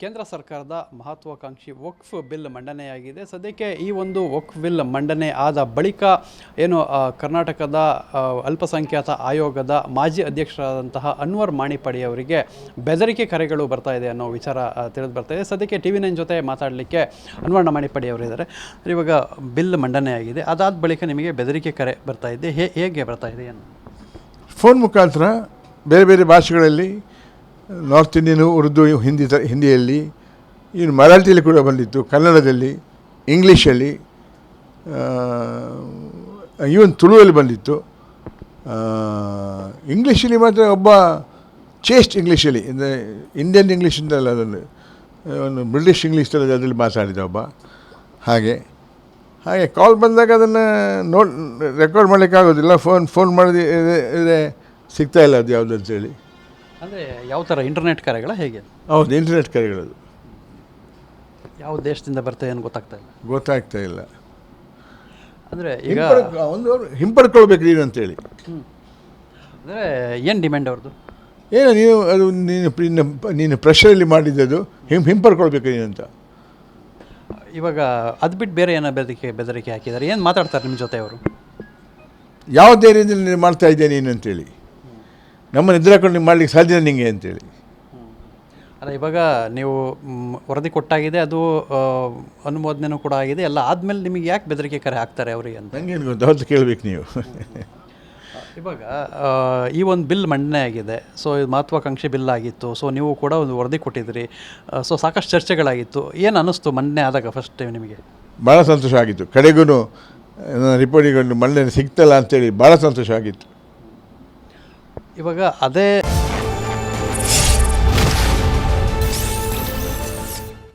ಕೇಂದ್ರ ಸರ್ಕಾರದ ಮಹತ್ವಾಕಾಂಕ್ಷಿ ವಕ್ಫ್ ಬಿಲ್ ಮಂಡನೆಯಾಗಿದೆ. ಸದ್ಯಕ್ಕೆ ಈ ಒಂದು ವಕ್ಫ್ ಬಿಲ್ ಮಂಡನೆ ಆದ ಬಳಿಕ ಏನು ಕರ್ನಾಟಕದ ಅಲ್ಪಸಂಖ್ಯಾತ ಆಯೋಗದ ಮಾಜಿ ಅಧ್ಯಕ್ಷರಾದಂತಹ ಅನ್ವರ್ ಮಾಣಿಪಡಿ ಅವರಿಗೆ ಬೆದರಿಕೆ ಕರೆಗಳು ಬರ್ತಾ ಇದೆ ಅನ್ನೋ ವಿಚಾರ ತಿಳಿದು ಬರ್ತಾ ಇದೆ. ಸದ್ಯಕ್ಕೆ ಟಿ ವಿ ನೈನ್ ಜೊತೆ ಮಾತಾಡಲಿಕ್ಕೆ ಅನ್ವರ್ ಮಾಣಿಪಡಿ ಅವರಿದ್ದಾರೆ ಇವಾಗ ಬಿಲ್ ಮಂಡನೆಯಾಗಿದೆ. ಅದಾದ ಬಳಿಕ ನಿಮಗೆ ಬೆದರಿಕೆ ಕರೆ ಬರ್ತಾ ಇದೆ. ಹೇಗೆ ಬರ್ತಾ ಇದೆ ಫೋನ್ ಮುಖಾಂತರ ಬೇರೆ ಬೇರೆ ಭಾಷೆಗಳಲ್ಲಿ ನಾರ್ತ್ ಇಂಡಿಯನ್ ಉರ್ದು ಹಿಂದಿ ಹಿಂದಿಯಲ್ಲಿ ಇನ್ನು ಮರಾಠಿಯಲ್ಲಿ ಕೂಡ ಬಂದಿತ್ತು ಕನ್ನಡದಲ್ಲಿ ಇಂಗ್ಲೀಷಲ್ಲಿ ಈವನ್ ತುಳುವಲ್ಲಿ ಬಂದಿತ್ತು. ಇಂಗ್ಲೀಷಲ್ಲಿ ಮಾತ್ರ ಒಬ್ಬ ಚೇಸ್ಟ್ ಇಂಗ್ಲೀಷಲ್ಲಿ ಅಂದರೆ ಇಂಡಿಯನ್ ಇಂಗ್ಲೀಷ್ ಅಂತಲ್ಲ ಅದನ್ನು ಒಂದು ಬ್ರಿಟಿಷ್ ಇಂಗ್ಲೀಷ್ ಥರ ಅದರಲ್ಲಿ ಮಾತಾಡಿದ ಒಬ್ಬ. ಹಾಗೆ ಹಾಗೆ ಕಾಲ್ ಬಂದಾಗ ಅದನ್ನು ನೋಡ್ ರೆಕಾರ್ಡ್ ಮಾಡಲಿಕ್ಕಾಗೋದಿಲ್ಲ ಫೋನ್ ಫೋನ್ ಮಾಡಿದ್ರೆ ಸಿಗ್ತಾಯಿಲ್ಲ ಅದು ಯಾವುದು ಅಂತೇಳಿ ಅಂದರೆ ಯಾವ ಥರ ಇಂಟರ್ನೆಟ್ ಕರೆಗಳ ಹೇಗೆ? ಹೌದು ಇಂಟರ್ನೆಟ್ ಕರೆಗಳದು. ಯಾವ ದೇಶದಿಂದ ಬರ್ತದೆ ಏನು ಗೊತ್ತಾಗ್ತಾ ಇಲ್ಲ. ಗೊತ್ತಾಗ್ತಾ ಇಲ್ಲ. ಅಂದರೆ ಈಗ ಹಿಂಪಡ್ಕ ಒಂದು ಹಿಂಪಡ್ಕೊಳ್ಬೇಕು ನೀನು ಅಂತೇಳಿ. ಅಂದರೆ ಏನು ಡಿಮ್ಯಾಂಡ್ ಅವ್ರದ್ದು ಏನು ನೀನು ಅದು ನೀನು ನಿನ್ನ ನೀನು ಪ್ರೆಷರಲ್ಲಿ ಮಾಡಿದ್ದದು ಹಿಂ ಹಿಂಪಡ್ಕೊಳ್ಬೇಕು ನೀನು ಅಂತ. ಇವಾಗ ಅದು ಬಿಟ್ಟು ಬೇರೆ ಏನೋ ಬೆದರಿಕೆ ಬೆದರಿಕೆ ಹಾಕಿದ್ದಾರೆ ಏನು ಮಾತಾಡ್ತಾರೆ ನಿಮ್ಮ ಜೊತೆ ಅವರು? ಯಾವ ಧೈರ್ಯದಲ್ಲಿ ನೀನು ಮಾಡ್ತಾ ಇದ್ದೆ ನೀನು ಅಂತೇಳಿ. ನಮ್ಮನ್ನು ಹಾಕೊಂಡು ನೀವು ಮಾಡಲಿಕ್ಕೆ ಸಾಧ್ಯ ನಿಮಗೆ ಅಂತೇಳಿ. ಅಲ್ಲ ಇವಾಗ ನೀವು ಮ್, ವರದಿ ಕೊಟ್ಟಾಗಿದೆ ಅದು ಆ, ಅನುಮೋದನೆನೂ ಕೂಡ ಆಗಿದೆ ಎಲ್ಲ ಆದಮೇಲೆ ನಿಮಗೆ ಯಾಕೆ ಬೆದರಿಕೆ ಕರೆ ಹಾಕ್ತಾರೆ ಅವರಿಗೆ ಅಂತ? ನನಗೇನು ಗೊತ್ತು ಅವತ್ತು ಕೇಳಬೇಕು ನೀವು. ಇವಾಗ ಆ, ಈ ಒಂದು ಬಿಲ್ ಮಂಡನೆ ಆಗಿದೆ ಸೊ ಇದು ಮಹತ್ವಾಕಾಂಕ್ಷಿ ಬಿಲ್ ಆಗಿತ್ತು ಸೊ ನೀವು ಕೂಡ ಒಂದು ವರದಿ ಕೊಟ್ಟಿದ್ರಿ ಸೊ ಸಾಕಷ್ಟು ಚರ್ಚೆಗಳಾಗಿತ್ತು ಏನು ಅನ್ನಿಸ್ತು ಮಂಡನೆ ಆದಾಗ ಫಸ್ಟ್ ಟೈಮ್ ನಿಮಗೆ? ಭಾಳ ಸಂತೋಷ ಆಗಿತ್ತು. ಕಡೆಗೂ ನನ್ನ ರಿಪೋರ್ಟಿಗೊಂಡು ಮಣ್ಣೆ ಸಿಗ್ತಲ್ಲ ಅಂತೇಳಿ ಭಾಳ ಸಂತೋಷ ಆಗಿತ್ತು. ಇವಾಗ ಅದೇ